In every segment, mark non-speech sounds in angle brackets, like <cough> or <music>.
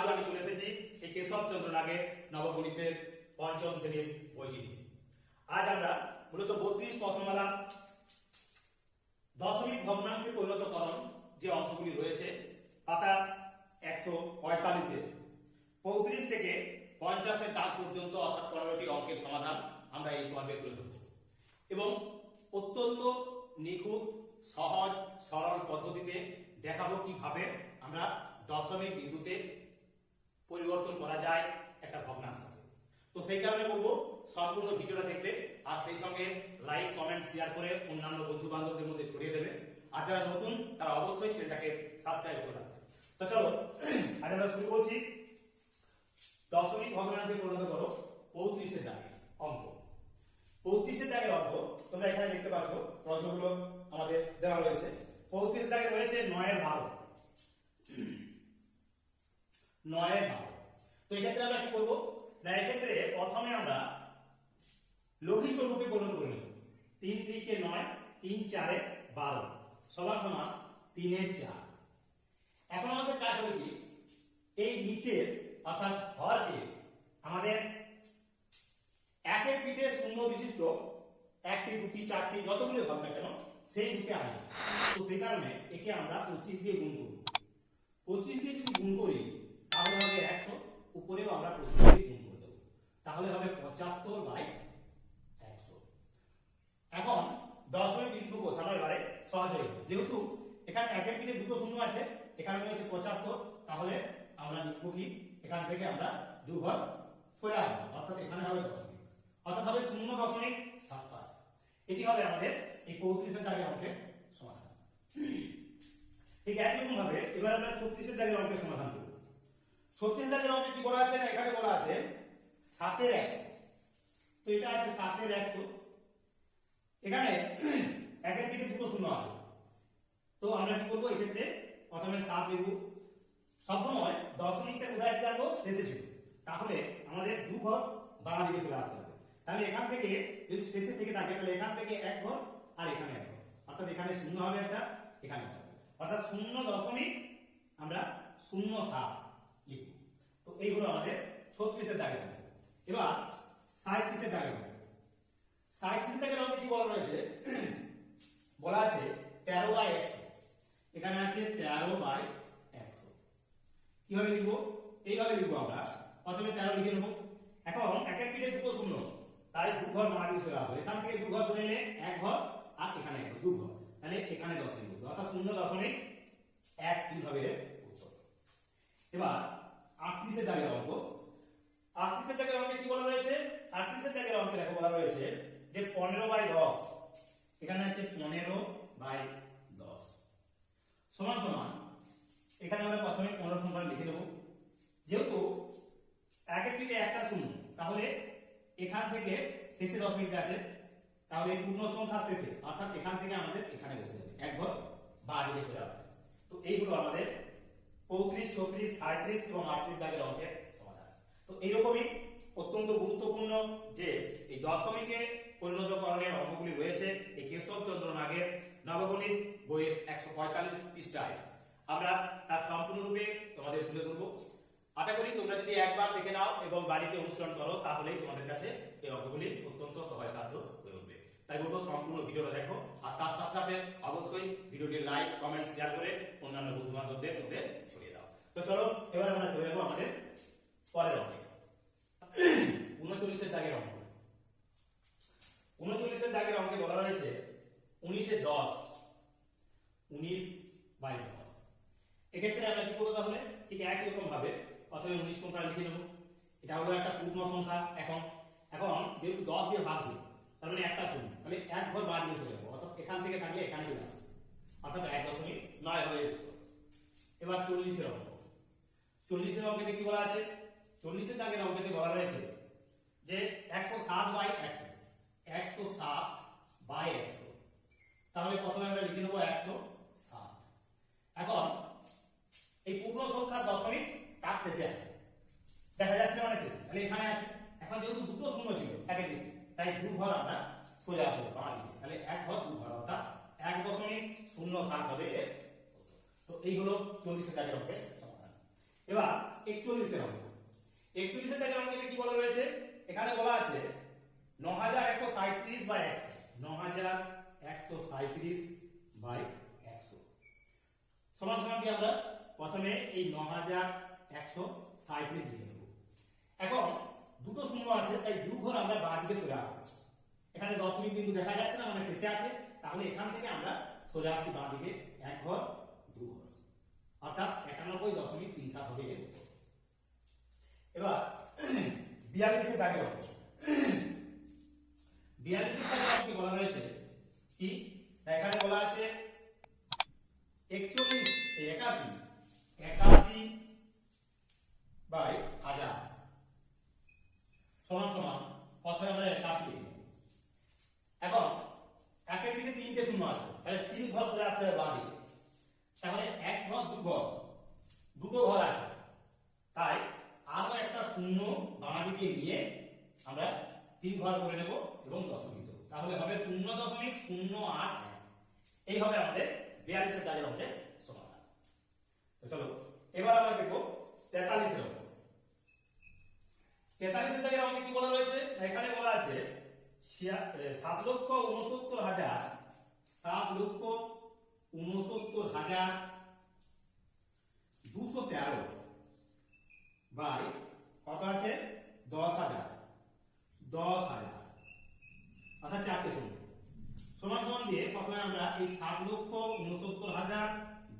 আজ আমি চলে এসেছি এই কেশব চন্দ্র নাগে নবগণিতের পঞ্চম শ্রেণির বইটি। আজ আমরা মূলত বত্রিশ প্রশ্নমালা দশমিক ভগ্নাংশে পরিণতকরণ যে অঙ্কগুলি রয়েছে, পাতা একশো পঁয়তাল্লিশের পঁয়ত্রিশ থেকে পঞ্চাশের দাগ পর্যন্ত অর্থাৎ পনেরোটি অঙ্কের সমাধান আমরা এই পর্বে তুলে ধরব এবং অত্যন্ত নিখুঁত, সহজ, সরল পদ্ধতিতে দেখাবো কীভাবে আমরা দশমিক বিন্দুতে পরিবর্তন করা যায় একটা ভগ্নাংশ তো সেই কারণে বলব, সম্পূর্ণ ভিডিওটা দেখবে আর সেই সঙ্গে লাইক কমেন্ট শেয়ার করে অন্যান্য বন্ধু বান্ধবদের মধ্যে ছড়িয়ে দেবে। আর যারা নতুন, তারা অবশ্যই সেটাকে সাবস্ক্রাইব করে রাখবে। তো চলো, <clears throat> আজ আমরা শুরু করছি। দশমিক ভগ্নাংশে পরিণত করো, পঁয়ত্রিশে যাবে অঙ্ক পঁয়ত্রিশের দাগের অঙ্ক তোমরা এখানে দেখতে পাচ্ছ প্রশ্নগুলো আমাদের দেওয়া রয়েছে পঁয়ত্রিশ দাগে রয়েছে নয়ের ভাগ নয়ের ভাগ তো এক্ষেত্রে আমরা কি করব? না এক্ষেত্রে প্রথমে আমরা লঘিষ্ঠ রূপে পরিণত করে তিন তিনকে নয়, তিন চারে বারো। সমান সমান তিনের চার। এখন আমাদের কাজ কি? এই নিচের, অর্থাৎ হরকে আমাদের এক এক ফিটে শূন্য বিশিষ্ট একটি, দুটি, চারটি যতগুলো হবে না কেন, সেই দিকে আনব। তো সেই কারণে একে আমরা পঁচিশ দিয়ে গুণ করব। পঁচিশ দিয়ে যদি গুণ করি, তাহলে হবে একশো। উপরেও আমরা দিয়ে গুণ করে দেবো। তাহলে হবে পঁচাত্তর বাই একশো। এখন দশমিক বিন্দু বসানো এবারে সহজ হয়ে যেহেতু এখানে এক এক ফিটে দুটো শূন্য আছে, এখানে রয়েছে পঁচাত্তর, তাহলে আমরা লিখব কি? এখান থেকে আমরা দু ঘর আসব, অর্থাৎ এখানে হবে দশমিক অর্থাৎ হবে শূন্য দশমিক সাত পাঁচ। এটি হবে আমাদের এই পঁয়ত্রিশের দাগের অঙ্কের সমাধান। ঠিক একইরকম ভাবে এবার আমরা ছত্রিশের দাগের অঙ্কের সমাধান ছত্রিশ দাগের অঙ্কে কি বলা আছে না? এখানে বলা আছে সাতের একশো তো এটা আছে সাতের একশো এখানে একের পিঠে দুটো শূন্য আছে। তো আমরা কি করব? এক্ষেত্রে প্রথমে সাত লিখব। সবসময় দশমিকটা কোথায় যাব শেষে ছিল। তাহলে আমাদের দু ঘর বাড়া দিকে চলে আসতে হবে। তাহলে এখান থেকে যদি শেষের থেকে থাকে, তাহলে এখান থেকে এক ঘর আর এখানে এক ঘর। অর্থাৎ এখানে শূন্য হবে একটা, এখানে হবে। অর্থাৎ শূন্য দশমিক আমরা শূন্য সাত। এই হলো আমাদের ছত্রিশের দাগে হবে। এবার সাঁত্রিশের দাগে হবে সাঁত্রিশ দাগের মধ্যে কি বলা রয়েছে? বলা আছে তেরো বাই একশো। এখানে আছে তেরো বাই একশো। কীভাবে লিখব? এইভাবে লিখব আমরা। প্রথমে তেরো লিখে নেব। এখন এক এক পিঠে দুটো শূন্য। তাই দু ঘর মারি চলে আসবে। এখান থেকে দু ঘর এলে এক ঘর আর এখানে এক ঘর, দু ঘর। তাহলে এখানে দশমিক অর্থাৎ শূন্য দশমিক এক তিন হবে উত্তর। এবার আটত্রিশের দাগের অঙ্ক। আটত্রিশের দাগের অঙ্কে কি বলা রয়েছে? আটত্রিশের দাগের অঙ্কে দেখো বলা রয়েছে যে পনেরো বাই দশ। এখানে আছে পনেরো বাই দশ। সমান সমান, এখানে আমরা প্রথমে পনেরো সংখ্যা লিখে দেবো যেহেতু এক এক পিঠে একটা শূন্য, তাহলে এখান থেকে শেষে দশ মিনিট আছে, তাহলে পূর্ণ সংখ্যা শেষে, অর্থাৎ এখান থেকে আমাদের এখানে বসে যাবে। এক ঘর বা চলে আসবে। তো এইগুলো আমাদের পঁয়ত্রিশ ছত্রিশ সাঁত্রিশ এবং আটত্রিশ দাগের অঙ্কের সমাধান। তো এইরকমই অত্যন্ত গুরুত্বপূর্ণ যে এই দশমিকে পরিণতকরণের অঙ্কগুলি রয়েছে, এই কেশবচন্দ্র নাগের নবগণিত বইয়ের একশো পঁয়তাল্লিশ পৃষ্ঠায়। আমরা তার সম্পূর্ণরূপে তোমাদের তুলে ধরবো। আশা করি তোমরা যদি একবার দেখে নাও এবং বাড়িতে অনুসরণ করো, তাহলেই তোমাদের কাছে এই অঙ্কগুলি অত্যন্ত সহায় সাধ্য হয়ে উঠবে। তাই বলব, সম্পূর্ণ ভিডিওটা দেখো। আর তার সাথে সাথে অবশ্যই ভিডিওটি লাইক, কমেন্ট, শেয়ার করে অন্যান্য বন্ধু বান্ধবদের মধ্যে তো চলো, এবার আমরা চলে যাব আমাদের পরের অঙ্কে উনচল্লিশের দাগের অঙ্ক উনচল্লিশের দাগের অঙ্কে বলা রয়েছে উনিশে দশ, উনিশ বাই দশ। এক্ষেত্রে আমরা কি করব তাহলে? ঠিক একই রকম ভাবে প্রথমে উনিশ সংখ্যা লিখে নেব। এটা হলো একটা পূর্ণ সংখ্যা এখন। এখন যেহেতু দশ দিয়ে ভাগ তার মানে একটা শূন্য। তাহলে এক ঘর বাদ দিয়ে চলে যাব। অর্থাৎ এখান থেকে থাকলে এখানে চলে আসবে। অঙ্কেতে কি বলা আছে? চল্লিশের দাগের অঙ্কেতে বলা রয়েছে যে একশো সাত বাই একশো। একশো সাত বাই একশো। তাহলে প্রথমে আমরা লিখে নেব একশো সাত। এখন এই পূর্ণ সংখ্যার দশমিক তার শেষে আছে। দেখা যাচ্ছে মানে তাহলে এখানে আছে। এখন যেহেতু দুটো শূন্য ছিল, একের দিকে তাই দু ঘর আমরা সোজা আসব বাঁ দিকে তাহলে এক ঘর, দু ঘর, অর্থাৎ এক দশমিক শূন্য সাত হবে। তো এই হলো চল্লিশের দাগের অঙ্কের এবার একচল্লিশের অঙ্ক একচল্লিশের দাগের অঙ্কে কি বলা রয়েছে এখানে বলা আছে ন হাজার একশো সাঁত্রিশ বাই একশো। ন হাজার একশো সাঁত্রিশ বাই একশো। সমান সমান কি আমরা? প্রথমে এই ন হাজার একশো সাঁত্রিশ লিখে নেব। এখন দুটো শূন্য আছে, তাই দু ঘর আমরা বাঁ দিকে সরে আসব। এখানে দশমিক বিন্দু দেখা যাচ্ছে না মানে শেষে আছে। তাহলে এখান থেকে আমরা সরে আসছি বাঁ দিকে, এক ঘর 压力太大了。তিন ঘর করে নেব এবং দশমিক তাহলে হবে শূন্য দশমিক, শূন্য আট এই হবে আমাদের বিয়াল্লিশের দাগের অঙ্কের সমাধান। চলো, এবার আমরা দেখব তেতাল্লিশের অঙ্ক। তেতাল্লিশের দাগের অঙ্কে কি বলা রয়েছে? এখানে বলা আছে সাত লক্ষ উনসত্তর হাজার, সাত লক্ষ উনসত্তর হাজার দুশো তেরো বাই কত আছে দশ হাজার দশ হাজার অর্থাৎ চারটে শূন্য সমান সমান দিয়ে প্রথমে আমরা এই সাত লক্ষ উনসত্তর হাজার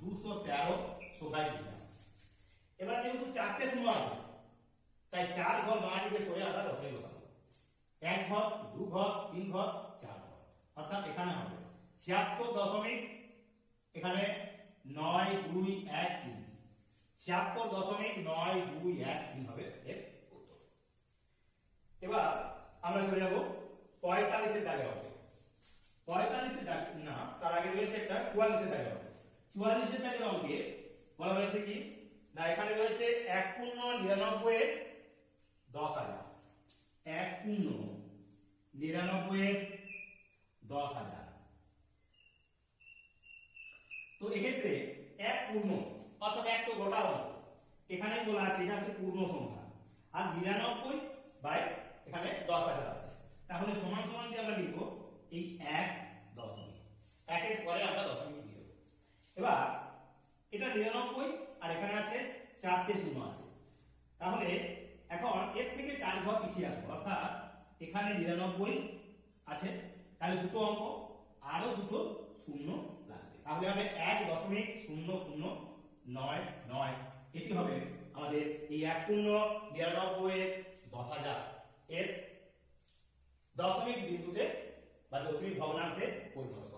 দুশো তেরো সোগাই দিলাম এবার যেহেতু চারটে শূন্য আছে তাই চার ঘর বাঁ দিকে সরে আমরা দশমিক বসাবো এক ঘর দু ঘর তিন ঘর চার ঘর অর্থাৎ এখানে হবে ছিয়াত্তর দশমিক এখানে নয় দুই এক তিন ছিয়াত্তর দশমিক নয় দুই এক তিন হবে এর উত্তর। এবার আমরা চলে যাব পঁয়তাল্লিশের দাগের হবে। পঁয়তাল্লিশের দাগ না, তার আগে রয়েছে একটা চুয়াল্লিশের দাগের অঙ্ক চুয়াল্লিশের দাগের অঙ্কে বলা হয়েছে কি? না, এখানে রয়েছে এক পূর্ণ নিরানব্বই দশ হাজার। এক পূর্ণ নিরানব্বই দশ হাজার। তো এক্ষেত্রে এক পূর্ণ অর্থাৎ এক তো গোটা অঙ্ক। এখানে বলা আছে, এটা হচ্ছে পূর্ণ সংখ্যা। আর নিরানব্বই বাই এখানে দশ হাজার আছে। তাহলে সমান সমান দিয়ে আমরা লিখব? এই এক দশমিক। একের পরে আমরা দশমিক দিয়ে এবার, এটা নিরানব্বই আর এখানে আছে চারটে শূন্য আছে। তাহলে এখন এর থেকে চার ঘর পিছিয়ে আসব। অর্থাৎ এখানে নিরানব্বই আছে, তাহলে দুটো অঙ্ক আরও দুটো শূন্য লাগবে। তাহলে হবে এক দশমিক শূন্য শূন্য নয় নয়। এটি হবে আমাদের এই এক শূন্য নিরানব্বই এর দশ হাজার। এর দশমিক বিন্দুতে বা দশমিক ভগ্নাংশে পরিণত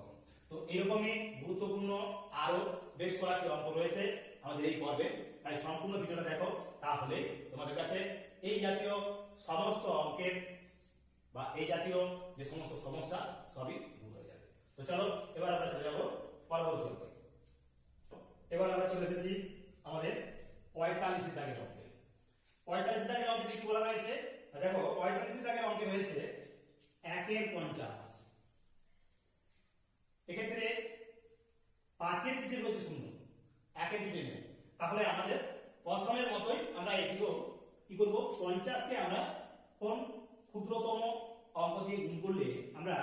তো এরকমই গুরুত্বপূর্ণ আরও বেশ কয়েকটি অঙ্ক রয়েছে আমাদের এই পর্বে। তাই সম্পূর্ণ ভিডিওটা দেখো, তাহলে তোমাদের কাছে এই জাতীয় সমস্ত অঙ্কের বা এই জাতীয় যে সমস্ত সমস্যা সবই দূর হয়ে যাবে। তো চলো, এবার আমরা চলে যাব পরবর্তী এবার আমরা চলে এসেছি আমাদের পঁয়তাল্লিশ দাগের অঙ্কে। পঁয়তাল্লিশ দাগের অঙ্কে কি বলা হয়েছে? দেখো, পঁয়তাল্লিশ দাগের অঙ্কে রয়েছে একের পঞ্চাশ। এক্ষেত্রে পাঁচের পিঠে রয়েছে শূন্য, একের পিঠে নেই। তাহলে আমাদের প্রথমের মতোই আমরা এটিকেও কি করব? পঞ্চাশকে আমরা কোন ক্ষুদ্রতম অঙ্ক দিয়ে গুণ করলে আমরা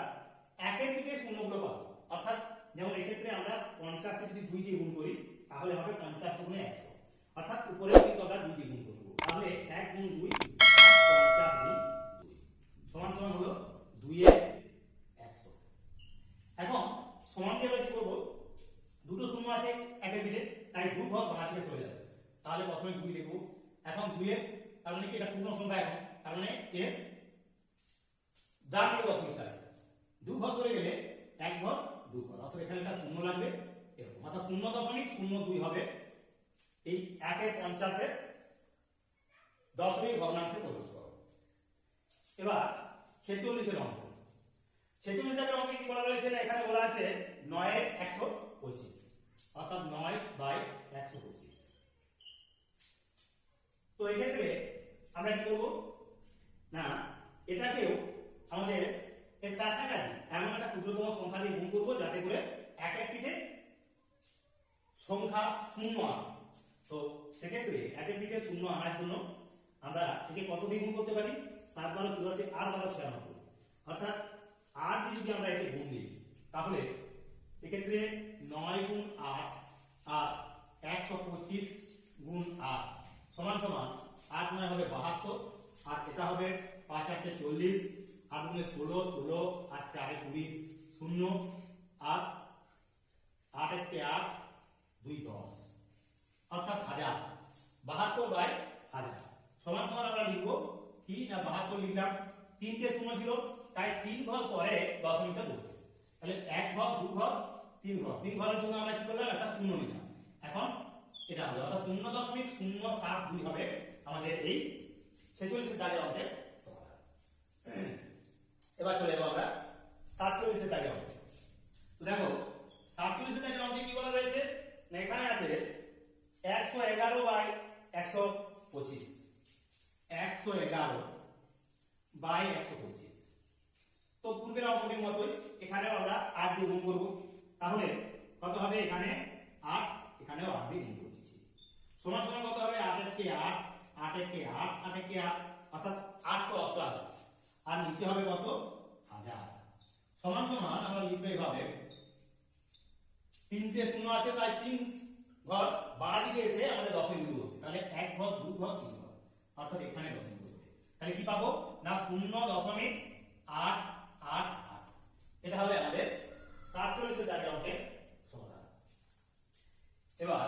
একের পিঠে শূন্যগুলো পাবো? অর্থাৎ যেমন এক্ষেত্রে আমরা পঞ্চাশকে যদি দুই দিয়ে গুণ করি তাহলে হবে পঞ্চাশ গুণে একশো। অর্থাৎ উপরে কিন্তু আমরা দুই দিয়ে গুণ করব। তাহলে এক গুণ দুই পঞ্চাশ গুণ দুই। সমান সমান হলো দুইয়ের একশো। এখন সমান দিয়ে আমরা কি করব? দুটো শূন্য আছে একের পিঠে তাই দু ঘর বাঁ চলে যাবে। তাহলে প্রথমে দুই লিখব এখন দুইয়ের তার মানে কি? এটা পূর্ণ সংখ্যা এখন। তার মানে এর ডান দিকে দশমিকটা আছে দু ঘর চলে গেলে এক ঘর দু ঘর অর্থাৎ এখানে একটা শূন্য লাগবে এরকম অর্থাৎ শূন্য দশমিক শূন্য দুই হবে এই একের পঞ্চাশের দশমিক ভগ্নাংশে পরিণত করো। এবার ছেচল্লিশের অঙ্ক। ছেচল্লিশ দাগের অঙ্কে কি বলা রয়েছে না? এখানে বলা আছে নয়ের একশো পঁচিশ। অর্থাৎ নয় বাই একশো পঁচিশ। তো এক্ষেত্রে আমরা কি করব? না, এটাকেও আমাদের এর কাছাকাছি এমন একটা ক্ষুদ্রতম সংখ্যা দিয়ে গুণ করব যাতে করে এক এক পিঠে সংখ্যা শূন্য আসে। তো সেক্ষেত্রে একের পিঠে শূন্য আনার জন্য আমরা একে কত দিয়ে গুণ করতে পারি? সাত বারো চুরাশি আর বারো ছিয়ানব্বই অর্থাৎ আট দিয়ে যদি আমরা একে গুণ দিই, তাহলে এক্ষেত্রে নয় গুণ আট আর একশো পঁচিশ গুণ আট সমান সমান আট নয় হবে বাহাত্তর আর এটা হবে পাঁচ আটকে চল্লিশ, আট গুণে ষোলো ষোলো আর চারে কুড়ি শূন্য আর আট এককে আট দুই দশ। অর্থাৎ হাজার। বাহাত্তর বাই হাজার। সমান সমান আমরা লিখব কি না বাহাত্তর লিখলাম। তিনটে শূন্য ছিল, তাই তিন ঘর পরে দশমিকটা বসবে তাহলে এক ঘর, দু ঘর, তিন ঘর। তিন ঘরের জন্য আমরা কি করলাম? একটা শূন্য নিলাম। এখন এটা হবে, অর্থাৎ শূন্য দশমিক শূন্য সাত দুই হবে আমাদের এই ছেচল্লিশের দাগে সমাধান। এবার চলে যাব আমরা সাতচল্লিশের দাগে অঙ্কে। দেখো, সাতচল্লিশের দাগে অঙ্কে কি বলা রয়েছে? না, এখানে আছে একশো এগারো বাই একশো পঁচিশ। একশো এগারো বাই একশো পঁচিশ। তো পূর্বের অঙ্কটির মতোই এখানেও আমরা আট দিয়ে গুণ করব। তাহলে কত হবে এখানে? আট। এখানেও আট দিয়ে গুণ করে সমান সমান কত হবে? আট একে আট আট একে আট আট একে আট, অর্থাৎ আটশো অষ্টআশি। আর নিচে হবে কত? হাজার। সমান সমান আমরা লিখব এভাবে। তিনটে শূন্য আছে, তাই তিন ঘর দিকে এসে আমাদের দশমিক বিন্দু বসবে। তাহলে এক ঘর, দু ঘর, তিন ঘর। অর্থাৎ এখানে দশমিক বসবে। তাহলে কি পাবো? না, শূন্য দশমিক আট আট আট এটা হবে আমাদের সাতচল্লিশের জায়গা অঙ্কের সমাধান এবার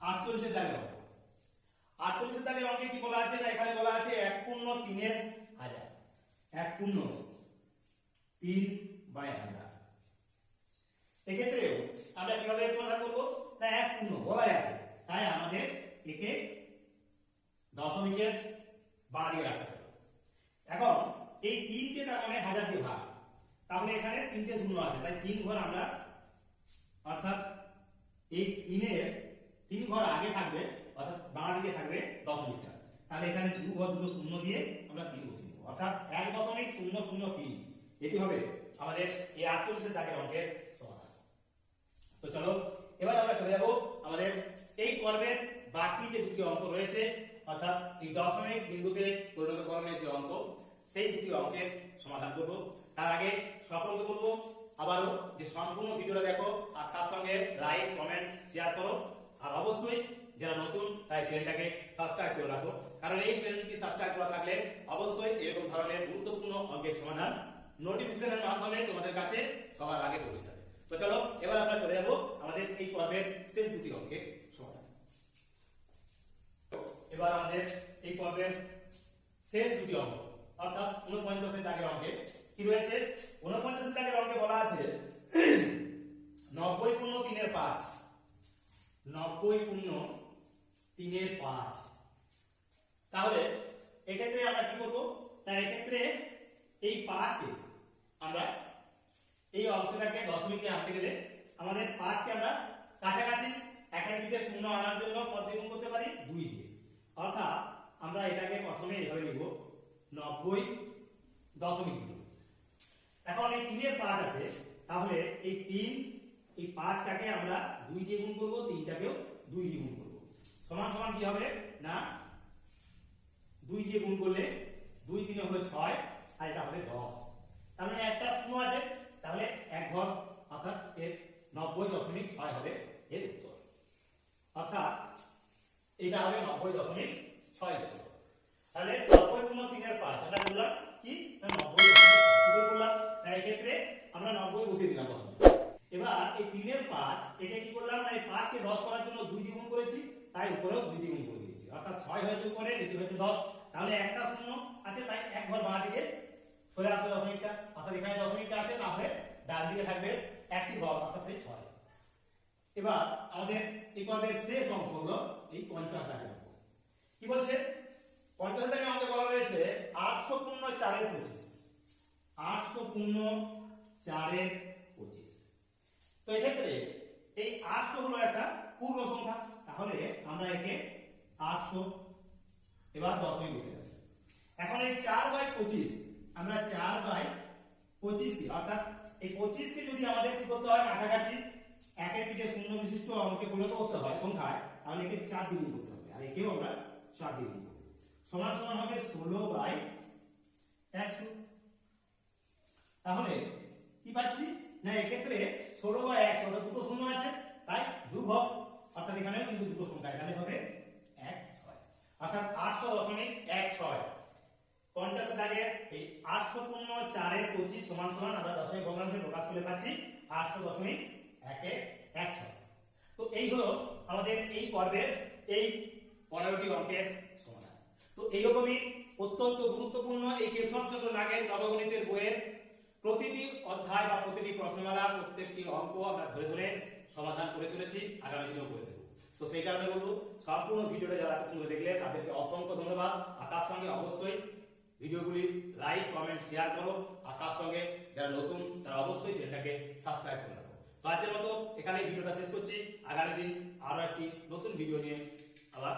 আটচল্লিশের জায়গা অঙ্ক আটচল্লিশের দাগের অঙ্কে কি বলা আছে না এখানে বলা আছে এক পূর্ণ তিনের হাজার এক পূর্ণ তিন বাই হাজার এক্ষেত্রেও আমরা কীভাবে সমাধান করব না এক পূর্ণ বলাই আছে তাই আমাদের একে দশমিকের বাঁ দিয়ে রাখতে হবে এখন এই তিনকে তার মানে হাজার দিয়ে ভাগ। তাহলে এখানে তিনটে শূন্য আছে। তাই তিন ঘর আমরা, অর্থাৎ এই তিনের তিন ঘর আগে থাকবে, অর্থাৎ বাঁ দিকে থাকবে দশমিকটা তাহলে এখানে দু ঘর, দুটো শূন্য দিয়ে আমরা তিন বসিয়ে দেবো। অর্থাৎ এক দশমিক শূন্য শূন্য তিন। এটি হবে আমাদের এই আটচল্লিশের দাগের অঙ্কের সমাধান। তো চলো, এবার আমরা চলে যাব আমাদের এই পর্বের বাকি যে দুটি অঙ্ক রয়েছে, অর্থাৎ এই দশমিক বিন্দুকে পরিণত পরিণতকরণের যে অঙ্ক সেই দুটি অঙ্কের সমাধান করব। তার আগে সকলকে বলব আবারও যে সম্পূর্ণ ভিডিওটা দেখো আর তার সঙ্গে লাইক কমেন্ট শেয়ার করো। আর অবশ্যই যারা নতুন, তাই চ্যানেলটাকে সাবস্ক্রাইব করে রাখো। কারণ এই চ্যানেলটি সাবস্ক্রাইব করা থাকলে অবশ্যই এরকম ধরনের গুরুত্বপূর্ণ অঙ্কের সমাধান নোটিফিকেশনের মাধ্যমে তোমাদের কাছে সবার আগে পৌঁছে যাবে। তো চলো, এবার আমরা চলে যাব আমাদের এই পর্বের শেষ দুটি অঙ্কের সমাধান। এবার আমাদের এই পর্বের শেষ দুটি অঙ্ক। অর্থাৎ উনপঞ্চাশের দাগের অঙ্কে। কি রয়েছে? উনপঞ্চাশের দাগের অঙ্কে বলা আছে, নব্বই পূর্ণ তিনের পাঁচ। নব্বই পূর্ণ তিনের পাঁচ। তাহলে এক্ষেত্রে আমরা কি করব? না এক্ষেত্রে এই পাঁচকে আমরা এই অংশটাকে দশমিকে আনতে গেলে আমাদের পাঁচকে আমরা কাছাকাছি একের দিকে শূন্য আনার জন্য পদ করতে পারি দুই দিয়ে। অর্থাৎ আমরা এটাকে প্রথমে এভাবে লিখব। নব্বই দশমিক দুই। এখন এই তিনের পাঁচ আছে, তাহলে এই তিন, এই পাঁচটাকে আমরা দুই দিয়ে গুণ করব, তিনটাকেও দুই দিয়ে গুণ করব। সমান সমান কি হবে? না, দুই দিয়ে গুণ করলে দুই তিনে হবে ছয়, আর এটা হবে দশ। তার মানে একটা শূন্য আছে, তাহলে এক ঘর, অর্থাৎ এর নব্বই দশমিক ছয় হবে এর উত্তর। অর্থাৎ এটা হবে নব্বই দশমিক ছয় উত্তর। তাহলে নব্বই পূর্ণ তিনের পাঁচ এটা বললাম কি? নব্বই বললাম? না, এক্ষেত্রে আমরা নব্বই বসিয়ে দিলাম প্রথমে। এবার এই তিনের পাঁচ এটা কি করলাম? না, এই পাঁচকে দশ করার জন্য দুই দ্বিগুণ করেছি, তাই উপরেও দুই দ্বিগুণ করে দিয়েছি। অর্থাৎ ছয় হয়েছে উপরে, নিচে হয়েছে দশ, তাহলে একটা শূন্য আছে, তাই এক ঘর বাঁ দিকে সরে আসবে দশমিকটা। অর্থাৎ এখানে দশমিকটা আছে, তাহলে ডান দিকে থাকবে একটি ঘর, অর্থাৎ সেই ছয়। এবার আমাদের এই পর্বের শেষ অঙ্ক হলো এই পঞ্চাশ টাকা কি বলছে? পঞ্চাশ টাকা আমাদের বলা রয়েছে আটশো পূর্ণ চারের পঁচিশ। আটশো পূর্ণ চারের পঁচিশ। তো এক্ষেত্রে এই আটশো হলো একটা পূর্ণ সংখ্যা। তাহলে আমরা একে আটশো, এবার দশমিক বসে যাবে এখন এই চার বাই পঁচিশ, আমরা চার বাই পঁচিশকে, অর্থাৎ এই পঁচিশকে যদি আমাদের কি করতে হয় কাছাকাছি, একের পিঠে শূন্য বিশিষ্ট অঙ্কে পরিণত করতে হয় সংখ্যায়, তাহলে একে চার দিয়ে গুণ করতে হবে। আর একেও আমরা চার দিয়ে গুণ করব। সমান সমান হবে ষোলো বাই একশো তাহলে কি পাচ্ছি? না, এক্ষেত্রে ষোলো বাই একশো দুটো শূন্য আছে, তাই দু ঘর অর্থাৎ এখানেও কিন্তু দুটো সংখ্যা, এখানে হবে এক ছয়। অর্থাৎ আটশো দশমিক এক ছয়। পঞ্চাশ দাগের এই আটশো পূর্ণ চারের পঁচিশ সমান সমান আমরা দশমিক ভগ্নাংশে প্রকাশ করে পাচ্ছি আটশো দশমিক একে একশো। তো এই হলো আমাদের এই পর্বের এই পনেরোটি অঙ্কের তো এইরকমই অত্যন্ত গুরুত্বপূর্ণ এই কেশবচন্দ্র নাগের নবগণিতের বইয়ের প্রতিটি অধ্যায় বা প্রতিটি প্রশ্নমালা প্রত্যেকটি অঙ্ক আমরা ধরে ধরে সমাধান করে চলেছি, আগামী দিনেও করে দেবো। তো সেই কারণে বলব সম্পূর্ণ ভিডিওটা যারা এতক্ষণ দেখলে তাদেরকে অসংখ্য ধন্যবাদ। আর তার সঙ্গে অবশ্যই ভিডিওগুলি লাইক, কমেন্ট, শেয়ার করো। আর তার সঙ্গে যারা নতুন, তারা অবশ্যই সেটাকে সাবস্ক্রাইব করে রাখো। তো আজকের মতো এখানে ভিডিওটা শেষ করছি। আগামী দিন আরও একটি নতুন ভিডিও নিয়ে আবার